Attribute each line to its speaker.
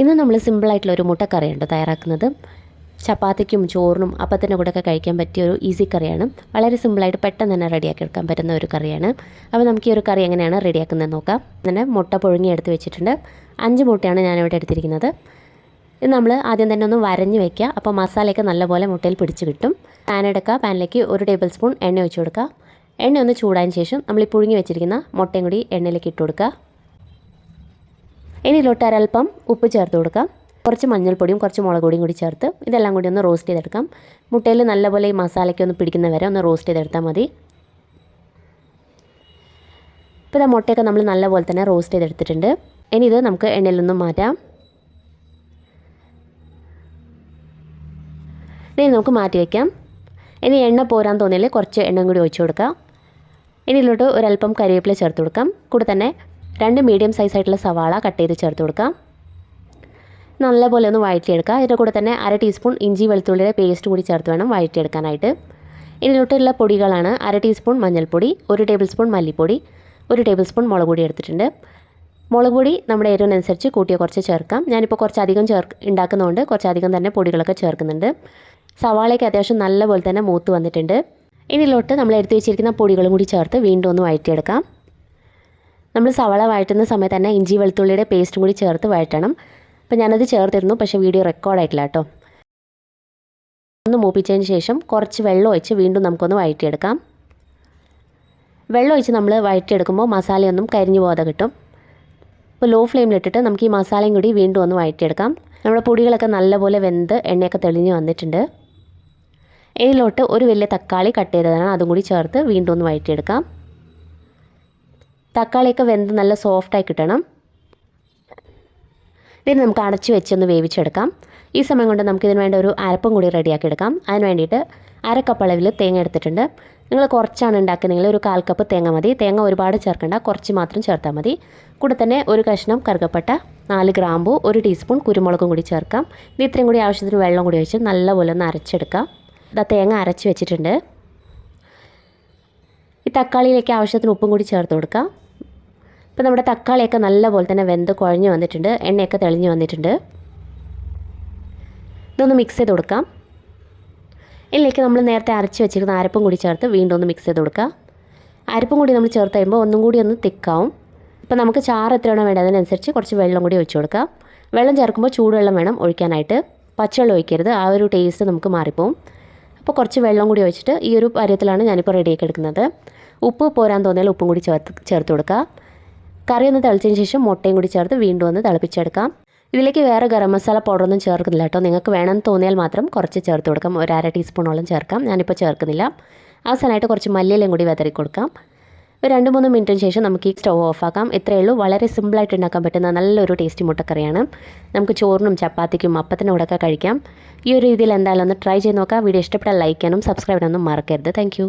Speaker 1: ഇന്ന് നമ്മൾ സിമ്പിളായിട്ടുള്ള ഒരു മുട്ടക്കറിയുണ്ട് തയ്യാറാക്കുന്നത്. ചപ്പാത്തിക്കും ചോറിനും അപ്പത്തിന്റെ കൂടെയൊക്കെ കഴിക്കാൻ പറ്റിയ ഒരു ഈസി കറിയാണ്. വളരെ സിമ്പിളായിട്ട് പെട്ടെന്ന് തന്നെ റെഡിയാക്കി എടുക്കാൻ പറ്റുന്ന ഒരു കറിയാണ്. അപ്പോൾ നമുക്ക് ഈ ഒരു കറി എങ്ങനെയാണ് റെഡിയാക്കുന്നത് നോക്കാം. അങ്ങനെ മുട്ട പുഴുങ്ങി എടുത്ത് വെച്ചിട്ടുണ്ട്. അഞ്ച് മുട്ടയാണ് ഞാനിവിടെ എടുത്തിരിക്കുന്നത്. ഇത് നമ്മൾ ആദ്യം തന്നെ ഒന്ന് വരഞ്ഞ് വെക്കുക. അപ്പോൾ മസാലയൊക്കെ നല്ലപോലെ മുട്ടയിൽ പിടിച്ച് കിട്ടും. പാൻ എടുക്കുക. പാനിലേക്ക് ഒരു ടേബിൾ സ്പൂൺ എണ്ണ ഒഴിച്ച് കൊടുക്കുക. എണ്ണ ഒന്ന് ചൂടായതിന് ശേഷം നമ്മൾ ഈ പുഴുങ്ങി വെച്ചിരിക്കുന്ന മുട്ടയും കൂടി എണ്ണയിലേക്ക് ഇട്ട് കൊടുക്കുക. ഇനി ഇതിലോട്ട് ഒരൽപ്പം ഉപ്പ് ചേർത്ത് കൊടുക്കാം. കുറച്ച് മഞ്ഞൾപ്പൊടിയും കുറച്ച് മുളക് പൊടിയും കൂടി ചേർത്ത് ഇതെല്ലാം കൂടി ഒന്ന് റോസ്റ്റ് ചെയ്തെടുക്കാം. മുട്ടയിൽ നല്ലപോലെ ഈ മസാലയ്ക്ക് ഒന്ന് പിടിക്കുന്ന വരെ ഒന്ന് റോസ്റ്റ് ചെയ്തെടുത്താൽ മതി. ഇപ്പോൾ ഇതാ മുട്ടയൊക്കെ നമ്മൾ നല്ലപോലെ തന്നെ റോസ്റ്റ് ചെയ്തെടുത്തിട്ടുണ്ട്. ഇനി ഇത് നമുക്ക് എണ്ണയിൽ നിന്നും മാറ്റാം. ഇനി നമുക്ക് മാറ്റി വയ്ക്കാം ഇനി എണ്ണ പോരാൻ തോന്നിയാൽ കുറച്ച് എണ്ണയും കൂടി ഒഴിച്ചു കൊടുക്കാം. ഇനി ഇതിലോട്ട് ഒരല്പം കരിവേപ്പില ചേർത്ത് കൊടുക്കാം. കൂടെ തന്നെ രണ്ട് മീഡിയം സൈസ് ആയിട്ടുള്ള സവാള കട്ട് ചെയ്ത് ചേർത്ത് കൊടുക്കാം. നല്ലപോലെ ഒന്ന് വഴറ്റിയെടുക്കുക ഇതിന്റെ കൂടെ തന്നെ അര ടീസ്പൂൺ ഇഞ്ചി വെളുത്തുള്ളിയുടെ പേസ്റ്റ് കൂടി ചേർത്ത് വേണം വഴറ്റിയെടുക്കാനായിട്ട്. ഇതിലോട്ടുള്ള പൊടികളാണ് അര ടീസ്പൂൺ മഞ്ഞൾപ്പൊടി ഒരു ടേബിൾ സ്പൂൺ മല്ലിപ്പൊടി ഒരു ടേബിൾ സ്പൂൺ മുളക് പൊടി എടുത്തിട്ടുണ്ട്. മുളക് പൊടി നമ്മുടെ എരിവിനനുസരിച്ച് കൂട്ടിയ കുറച്ച് ചേർക്കാം. ഞാനിപ്പോൾ കുറച്ചധികം ചേർ ഉണ്ടാക്കുന്നതുകൊണ്ട് കുറച്ചധികം തന്നെ പൊടികളൊക്കെ ചേർക്കുന്നുണ്ട്. സവാളയ്ക്ക് അത്യാവശ്യം നല്ലപോലെ തന്നെ മൂത്ത് വന്നിട്ടുണ്ട്. ഇതിലോട്ട് നമ്മൾ എടുത്തു വെച്ചിരിക്കുന്ന പൊടികളും കൂടി ചേർത്ത് വീണ്ടും ഒന്ന് വഴറ്റിയെടുക്കാം. നമ്മൾ സവള വഴറ്റുന്ന സമയത്ത് തന്നെ ഇഞ്ചി വെളുത്തുള്ളിയുടെ പേസ്റ്റും കൂടി ചേർത്ത് വഴറ്റണം. അപ്പോൾ ഞാനത് ചേർത്തിരുന്നു പക്ഷേ വീഡിയോ റെക്കോർഡായിട്ടില്ല കേട്ടോ. ഒന്ന് മൂപ്പിച്ചതിന് ശേഷം കുറച്ച് വെള്ളം ഒഴിച്ച് വീണ്ടും നമുക്കൊന്ന് വഴറ്റിയെടുക്കാം. വെള്ളം ഒഴിച്ച് നമ്മൾ വഴറ്റിയെടുക്കുമ്പോൾ മസാലയൊന്നും കരിഞ്ഞു പോകാതെ കിട്ടും. അപ്പോൾ ലോ ഫ്ലെയിമിലിട്ടിട്ട് നമുക്ക് ഈ മസാലയും കൂടി വീണ്ടും ഒന്ന് വഴറ്റിയെടുക്കാം. നമ്മുടെ പൊടികളൊക്കെ നല്ലപോലെ വെന്ത് എണ്ണയൊക്കെ തെളിഞ്ഞ് വന്നിട്ടുണ്ട്. ഇതിലോട്ട് ഒരു വലിയ തക്കാളി കട്ട് ചെയ്തതാണ് അതും കൂടി ചേർത്ത് വീണ്ടും ഒന്ന് വഴറ്റിയെടുക്കാം. തക്കാളിയൊക്കെ വെന്ത് നല്ല സോഫ്റ്റായി കിട്ടണം. ഇതിന് നമുക്ക് അടച്ചു വെച്ചൊന്ന് വേവിച്ചെടുക്കാം. ഈ സമയം കൊണ്ട് നമുക്കിതിന് വേണ്ട ഒരു അരപ്പും കൂടി റെഡിയാക്കി എടുക്കാം. അതിന് വേണ്ടിയിട്ട് അര കപ്പ് അളവിൽ തേങ്ങ എടുത്തിട്ടുണ്ട്. നിങ്ങൾ കുറച്ചാണ് ഉണ്ടാക്കുന്നതെങ്കിൽ ഒരു കാൽ കപ്പ് തേങ്ങ മതി. തേങ്ങ ഒരുപാട് ചേർക്കണ്ട. കുറച്ച് മാത്രം ചേർത്താൽ മതി. കൂടെ തന്നെ ഒരു കഷ്ണം കറുകപ്പട്ട നാല് ഗ്രാമ്പു ഒരു ടീസ്പൂൺ കുരുമുളകും കൂടി ചേർക്കാം. ഇത് ഇത്രയും കൂടി ആവശ്യത്തിന് വെള്ളം കൂടി ഒഴിച്ച് നല്ലപോലെ ഒന്ന് അരച്ചെടുക്കാം. ഇതാ തേങ്ങ അരച്ച് വെച്ചിട്ടുണ്ട്. ഈ തക്കാളിയിലേക്ക് ആവശ്യത്തിന് ഉപ്പും കൂടി ചേർത്ത് കൊടുക്കാം. ഇപ്പോൾ നമ്മുടെ തക്കാളിയൊക്കെ നല്ലപോലെ തന്നെ വെന്ത് കുഴഞ്ഞു വന്നിട്ടുണ്ട്. എണ്ണയൊക്കെ തെളിഞ്ഞു വന്നിട്ടുണ്ട്. ഇതൊന്ന് മിക്സ് ചെയ്ത് കൊടുക്കാം. ഇതിലേക്ക് നമ്മൾ നേരത്തെ അരച്ച് വെച്ചിരിക്കുന്ന അരപ്പും കൂടി ചേർത്ത് വീണ്ടും ഒന്ന് മിക്സ് ചെയ്ത് കൊടുക്കാം. അരപ്പും കൂടി നമ്മൾ ചേർത്ത് കഴിയുമ്പോൾ ഒന്നും കൂടി ഒന്ന് തിക്കാവും. ഇപ്പോൾ നമുക്ക് ചാറ് എത്രയാണോ വേണ്ടത് അതിനനുസരിച്ച് കുറച്ച് വെള്ളം കൂടി ഒഴിച്ചു കൊടുക്കാം. വെള്ളം ചേർക്കുമ്പോൾ ചൂടുവെള്ളം വേണം ഒഴിക്കാനായിട്ട്. പച്ചവെള്ളം ഒഴിക്കരുത്. ആ ഒരു ടേസ്റ്റ് നമുക്ക് മാറിപ്പോവും. അപ്പോൾ കുറച്ച് വെള്ളം കൂടി ഒഴിച്ചിട്ട് ഈ ഒരു പരിയത്തിലാണ് ഞാനിപ്പോൾ റെഡിയാക്കി എടുക്കുന്നത്. ഉപ്പ് പോരാൻ തോന്നിയാൽ ഉപ്പും കൂടി ചേർത്ത് ചേർത്ത് കൊടുക്കുക കറി ഒന്ന് തിളച്ചതിന് ശേഷം മുട്ടയും കൂടി ചേർത്ത് വീണ്ടും ഒന്ന് തിളപ്പിച്ചെടുക്കാം. ഇതിലേക്ക് വേറെ ഗരം മസാല പൗഡറൊന്നും ചേർക്കുന്നില്ല കേട്ടോ. നിങ്ങൾക്ക് വേണമെന്ന് തോന്നിയാൽ മാത്രം കുറച്ച് ചേർത്ത് കൊടുക്കാം. ഒരു അര ടീസ്പൂണോളം ചേർക്കാം. ഞാനിപ്പോൾ ചേർക്കുന്നില്ല. അവസാനമായിട്ട് കുറച്ച് മല്ലിയിലും കൂടി വിതറി കൊടുക്കാം. ഒരു രണ്ട് മൂന്ന് മിനിറ്റിന് ശേഷം നമുക്ക് ഈ സ്റ്റവ് ഓഫാക്കാം ഇത്രയേ ഉള്ളൂ. വളരെ സിമ്പിളായിട്ട് ഉണ്ടാക്കാൻ പറ്റുന്ന നല്ലൊരു ടേസ്റ്റി മുട്ടക്കറിയാണ്. നമുക്ക് ചോറിനും ചപ്പാത്തിക്കും അപ്പത്തിനും കൂടെ ഒക്കെ കഴിക്കാം. ഈ ഒരു രീതിയിൽ എന്തായാലും ഒന്ന് ട്രൈ ചെയ്ത് നോക്കാം. വീഡിയോ ഇഷ്ടപ്പെട്ടാൽ ലൈക്ക് ചെയ്യാനും സബ്സ്ക്രൈബ് ചെയ്യാനൊന്നും മറക്കരുത്. താങ്ക്